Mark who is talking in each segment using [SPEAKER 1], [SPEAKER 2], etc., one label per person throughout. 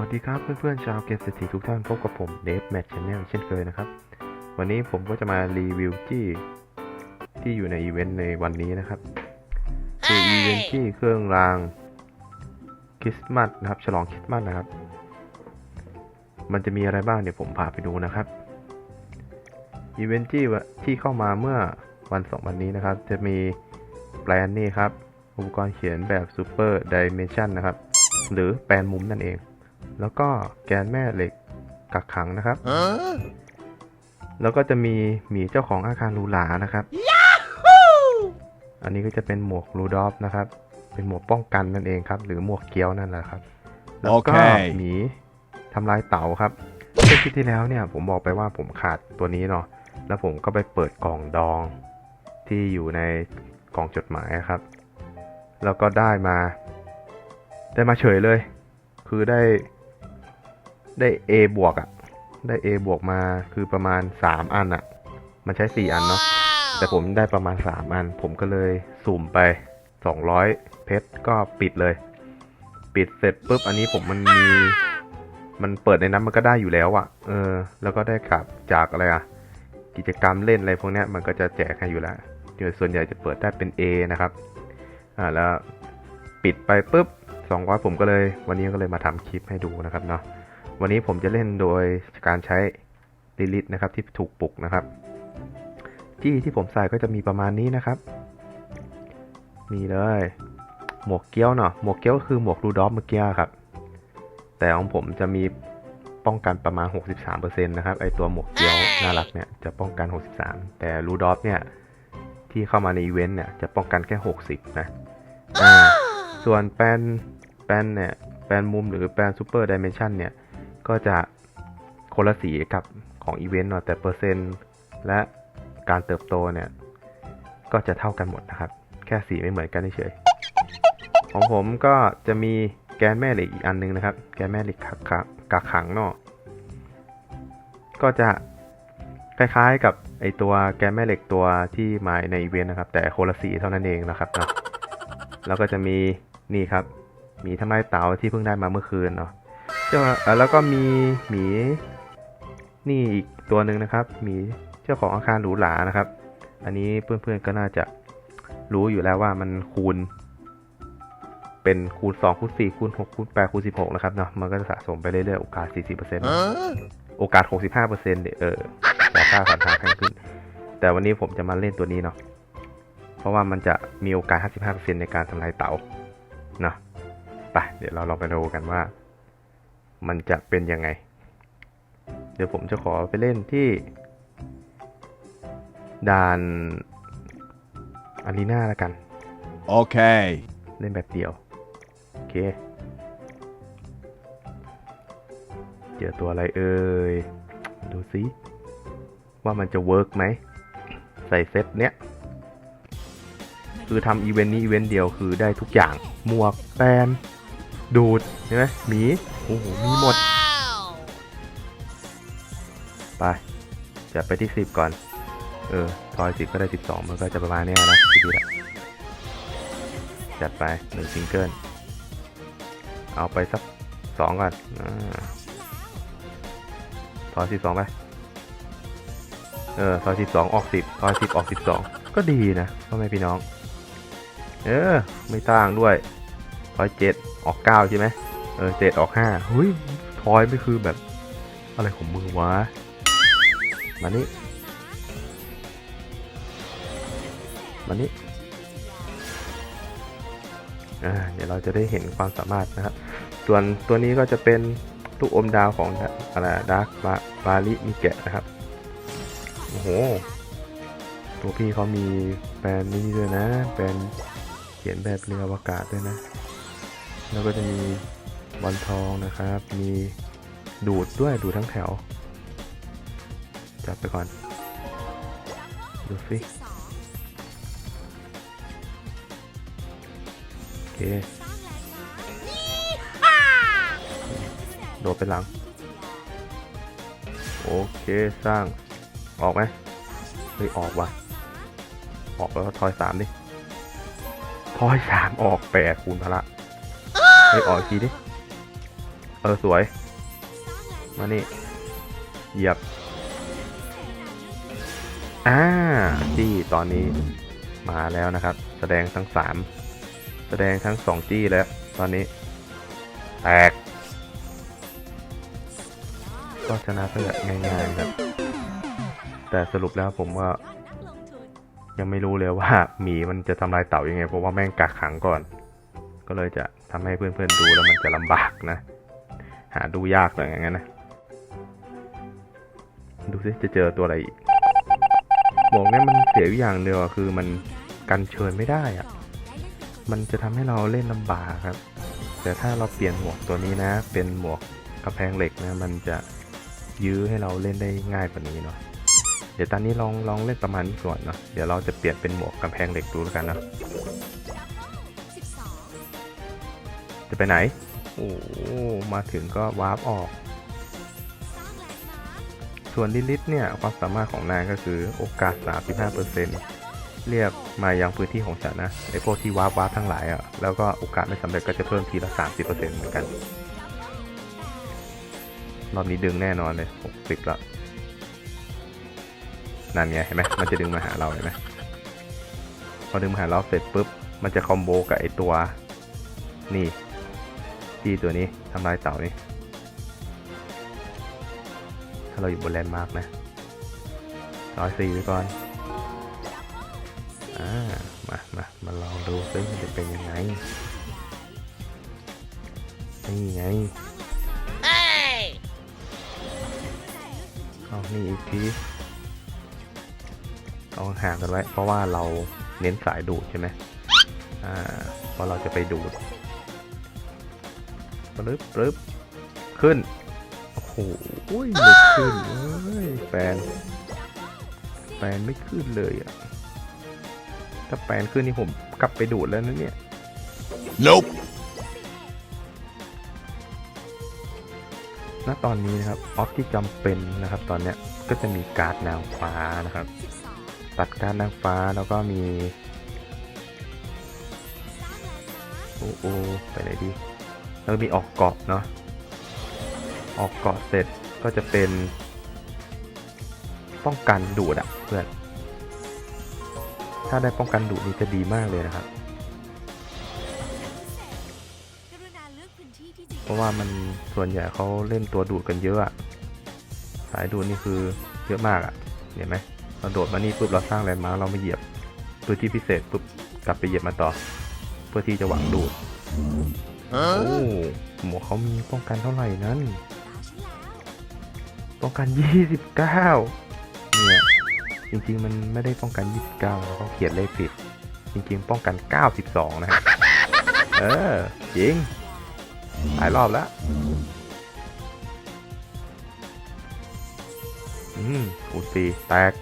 [SPEAKER 1] วัสดีครับเพื่อนๆชาวเกมเศรษฐีทุกท่านพบกับผมเดฟแมทชแนลเช่นเคยนะครับ วันนี้ผมก็จะมารีวิวจี้ที่อยู่ในอีเวนต์ในวันนี้นะครับคืออีเวนต์ที่เครื่องรางคริสต์มาสนะครับ ฉลองคริสต์มาสนะครับ มันจะมีอะไรบ้างเดี๋ยวผมพาไปดูนะครับอีเวนต์ที่ที่เข้ามาเมื่อวันสองวันนี้นะครับ จะมีแปลนนี่ครับ อุปกรณ์เขียนแบบ Super Dimension นะครับ หรือแปลนมุมนั่นเอง แล้วก็แกนแม่เหล็กกักขังนะครับ แล้วก็จะมีหมีเจ้าของอาคารลูหลานะครับ อันนี้ก็จะเป็นหมวกรูดอฟนะครับ เป็นหมวกป้องกันนั่นเองครับ หรือหมวกเกี้ยวนั่นแหละครับ แล้วก็
[SPEAKER 2] โอเค
[SPEAKER 1] หมีทำลายเต่าครับเมื่อคลิปที่แล้วเนี่ยผมบอกไปว่าผมขาดตัวนี้เนาะ แล้วผมก็ไปเปิดกล่องดองที่อยู่ในกล่องจดหมายอะครับ แล้วก็ได้มา ได้มาเฉยเลย คือได้ ได้ A บวกอะได้ A บวกมาคือประมาณ 3 อันอะมันใช้ 4 อันเนาะแต่ผมได้ประมาณ 3 อัน ผมก็เลยสุ่มไป 200 เพชรก็ปิดเลย ปิดเสร็จปุ๊บอันนี้ผมมันมี มันเปิดในนั้นมันก็ได้อยู่แล้วอะเออ แล้วก็ได้กลับจากอะไรอะกิจกรรมเล่นอะไรพวกเนี้ยมันก็จะแจกให้อยู่แล้วโดยส่วนใหญ่จะเปิดได้เป็น A นะครับ อ่าแล้วปิดไปปุ๊บ200ผมก็เลย วันนี้ก็เลยมาทำคลิปให้ดูนะครับเนาะ วันนี้ผมจะเล่นโดยการใช้ลิลิตนะครับที่ถูกปลุกนะครับ จี้ที่ผมใส่ก็จะมีประมาณนี้นะครับมีเลย หมวกเกี้ยวเนาะหมวกเกี้ยวคือหมวกรูดอฟเมื่อกี้ครับ แต่ของผมจะมีป้องกันประมาณ 63%นะครับไอตัวหมวกเกี้ยวน่ารักเนี่ยจะป้องกัน 63 แต่รูดอฟเนี่ยที่เข้ามาในอีเวนต์เนี่ยจะป้องกันแค่ 60 นะส่วนแปนแปนเนี่ยแปนมุมหรือแปนซูเปอร์ดิเมนชันเนี่ย ก็จะคนละสีกับของอีเวนต์เนาะแต่เปอร์เซ็นต์และการเติบโตเนี่ย ก็จะเท่ากันหมดนะครับ แค่สีไม่เหมือนกันเฉยของผมก็จะมีแกนแม่เหล็กอีกอันนึงนะครับ แกนแม่เหล็กกักขังกักขังเนาะก็จะคล้ายๆกับไอตัวแกนแม่เหล็กตัวที่มาในอีเวนต์นะครับ แต่คนละสีเท่านั้นเองนะครับเนาะแล้วก็จะมีนี่ครับ มีทำลายเต๋าที่เพิ่งได้มาเมื่อคืนเนาะ เจ้าเอ่อแล้วก็มีหมีนี่อีกตัวหนึ่งนะครับหมีเจ้าของอาคารหรูหรานะครับ อันนี้เพื่อนๆก็น่าจะรู้อยู่แล้วว่ามันคูณ เป็นคูณ2คูณ4คูณ6คูณ8คูณ16นะครับเนาะมันก็จะสะสมไปเรื่อยๆโอกาส 40%โอกาส 65%เดี๋ยวเออแต่ค่าผ่านทางข้างขึ้น แต่วันนี้ผมจะมาเล่นตัวนี้เนาะเพราะว่ามันจะมีโอกาส 55%ในการทำลายเต๋าเนาะไปเดี๋ยวเราลองไปดูกันว่า มันจะเป็นยังไง เดี๋ยวผมจะขอไปเล่นที่ ด่านอารีนาแล้วกัน
[SPEAKER 2] Okay.
[SPEAKER 1] เล่นแบบเดียว โอเค เจอตัวอะไรเอ่ย ดูสิว่ามันจะเวิร์กไหม ใส่เซตเนี้ย คือทำอีเวนต์นี้อีเวนต์เดียวคือได้ทุกอย่าง หมวกแปน ดูดใช่ไหมหมีโอ้โหมีหมด ไป จะไปที่สิบก่อน เออทอยสิบก็ได้สิบสองมันก็จะประมาณเนี้ยนะทีนี้แหละจัดไปหนึ่งซิงเกิลเอาไปสักสองก่อนอาทอยสิบสองไป เออทอยสิบสองออกสิบทอยสิบออกสิบสองก็ดีนะพ่อแม่พี่น้อง เออ ไม่ต่างด้วย ทอยเจ็ดออกเก้าใช่ไหมเออเจ็ดออกห้าเฮ้ยทอยไม่คือแบบ อะไรของมึงวะ มานี่ มานี่อ่าเดี๋ยวเราจะได้เห็นความสามารถนะครับ ส่วนตัวนี้ก็จะเป็นลูกอมดาวของอะไรดาร์กบาลิมิแกะนะครับ โอ้โห ตัวพี่เขามีแบรนด์นี้ด้วยนะ แบรนด์เขียนแบบเรืออวกาศด้วยนะ แล้วก็จะมีบอลทองนะครับ มีดูดด้วยดูดทั้งแถว จับไปก่อน ดูสิโอเคโดดไปหลัง โอเคสร้างออกไหมเฮ้ยออกว่ะ ออกแล้วทอยสามดิทอยสามออกแปดคูณพละ ฮ้ยออกอีกทีดิ เออ สวย มานี่ เหยียบ อ่าจี้ตอนนี้มาแล้วนะครับ แสดงทั้งสามแสดงทั้งสองจี้แล้ว ตอนนี้ แตก ก็ชนะเพื่อง่ายๆครับ แต่สรุปแล้วผมว่ายังไม่รู้เลยว่าหมีมันจะทำลายเต่ายังไง เพราะว่าแม่งกักขังก่อน ก็เลยจะ ทำให้เพื่อนๆดูแล้วมันจะลำบากนะ หาดูยากเลยอย่างนั้นนะดูสิจะเจอตัวอะไรอีกหมวกเนี่ยมันเสียอย่างเดียวคือมันกันเชิญไม่ได้อะมันจะทำให้เราเล่นลำบากครับ แต่ถ้าเราเปลี่ยนหมวกตัวนี้นะ เป็นหมวกกระแพงเหล็กนะมันจะยื้อให้เราเล่นได้ง่ายกว่านี้เนาะเดี๋ยวตอนนี้ลองลองเล่นประมาณนี้ก่อนเนาะเดี๋ยวเราจะเปลี่ยนเป็นหมวกกำแพงเหล็กดูแล้วกันเนาะ จะไปไหน โอ้มาถึงก็วาร์ปออก ส่วนลิลิตเนี่ย ความสามารถของนางก็คือโอกาส 35%เรียกมายังพื้นที่ของฉันนะไอพวกที่วาร์ปวาร์ปทั้งหลายอะ่ะแล้วก็โอกาสไม่สำเร็จก็จะเพิ่มทีละ 30%เหมือนกันรอบนี้ดึงแน่นอนเลย 60ละนั่นไงเห็นไหมมันจะดึงมาหาเราเห็นไหมพอดึงมาหาเราเสร็จปุ๊บ มันจะคอมโบกับไอตัว นี่ ที่ตัวนี้ทำลายเต่านี่ถ้าเราอยู่บนแลนด์มาร์กนะร้อยสี่ไว้ก่อน อ่า มา มา มาลองดูซิมันจะเป็นยังไง นี่ไงเอานี่อีกทีเอาห่างกันไว้ เพราะว่าเราเน้นสายดูดใช่ไหมอ่าเพราะเราจะไปดูด ปึ๊บปึ๊บขึ้น โอ้โหไม่ขึ้นเอ้ยแฟน แฟนไม่ขึ้นเลยอะถ้าแฟนขึ้นนี่ผมกลับไปดูดแล้วนะเนี่ย
[SPEAKER 2] Nope.
[SPEAKER 1] ณตอนนี้นะครับออฟที่จำเป็นนะครับ ตอนเนี้ยก็จะมีการ์ดนางฟ้านะครับ ตัดการ์ดนางฟ้าแล้วก็มี โอ้โอไปไหนดี แล้วก็มีออกเกาะเนาะออกเกาะเสร็จก็จะเป็น ป้องกันดูดอะเพื่อนถ้าได้ป้องกันดูดนี่จะดีมากเลยนะครับ เพราะว่ามันส่วนใหญ่เขาเล่นตัวดูดกันเยอะอะสายดูดนี่คือเยอะมากอะเห็นไหมเราโดดมานี่ปุ๊บเราสร้างแลนด์มาร์เรามาเหยียบพื้นที่พิเศษปุ๊บกลับไปเหยียบมาต่อ เพื่อที่จะหวังดูด โอ้หมวกเขามีป้องกันเท่าไหร่นั้น ป้องกัน 29 เนี่ย จริงๆ มันไม่ได้ป้องกัน 29แล้วเขาเขียนเลขผิด จริงๆ ป้องกัน 92 นะ เออ จริง หลายรอบแล้ว อืมคูณสี่แตก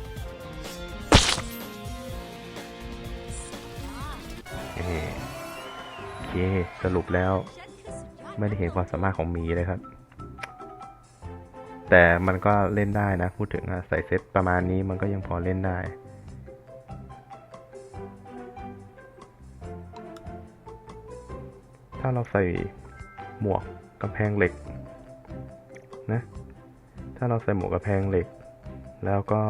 [SPEAKER 1] สรุปแล้ว ไม่ได้เห็นความสามารถของหมีเลยครับ แต่มันก็เล่นได้นะ พูดถึงอะใส่เซตประมาณนี้มันก็ยังพอเล่นได้ ถ้าเราใส่หมวกกำแพงเหล็กนะ ถ้าเราใส่หมวกกำแพงเหล็ก แล้วก็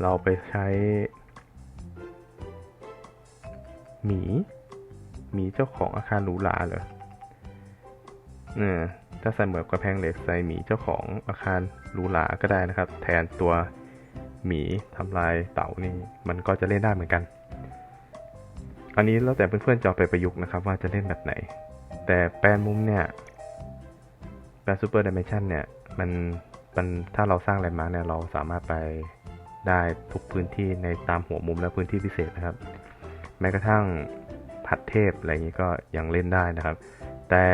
[SPEAKER 1] เราไปใช้ หมีห มีเจ้าของอาคารหรูหราเหรอเนี่ยถ้าใส่เหมวกกระแพงเหล็กใส่หมีเจ้าของอาคารหรูหราก็ได้นะครับ แทนตัวหมีทำลายเต่านี่มันก็จะเล่นได้เหมือนกัน อันนี้แล้วแต่เพื่อนๆจะเอาไปประยุกต์นะครับ ว่าจะเล่นแบบไหน แต่แปลนมุมเนี่ยแปลนซูเปอร์ดิเมชันเนี่ยมันมันถ้าเราสร้างแลนด์มาร์กเนี่ยเราสามารถไปได้ทุกพื้นที่ในตามหัวมุมและพื้นที่พิเศษนะครับ แม้กระทั่ง ผัดเทพอะไรอย่างนี้ก็ยังเล่นได้นะครับ แต่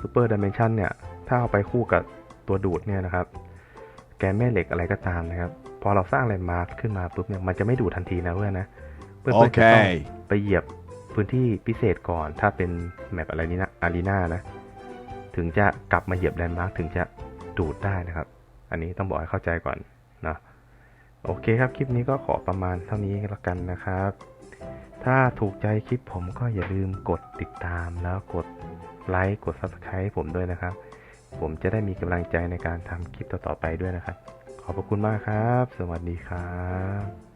[SPEAKER 1] ซูเปอร์ดิเมนชันเนี่ยถ้าเอาไปคู่กับตัวดูดเนี่ยนะครับ แกนแม่เหล็กอะไรก็ตามนะครับ พอเราสร้างแลนด์มาร์คขึ้นมาปุ๊บเนี่ยมันจะไม่ดูดทันทีนะเพื่อนนะ เพื่อนๆจะต้อง
[SPEAKER 2] Okay.
[SPEAKER 1] ไปเหยียบพื้นที่พิเศษก่อน ถ้าเป็นแมปอะไรนี้นะอารีนานะ ถึงจะกลับมาเหยียบแลนด์มาร์คถึงจะดูดได้นะครับ อันนี้ต้องบอกให้เข้าใจก่อนนะโอเคครับ คลิปนี้ก็ขอประมาณเท่านี้แล้วกันนะครับ ถ้าถูกใจคลิปผมก็อย่าลืมกดติดตามแล้วกดไลค์กด Subscribe ให้ผมด้วยนะครับ ผมจะได้มีกำลังใจในการทำคลิปต่อๆไปด้วยนะครับ ขอบพระคุณมากครับ สวัสดีครับ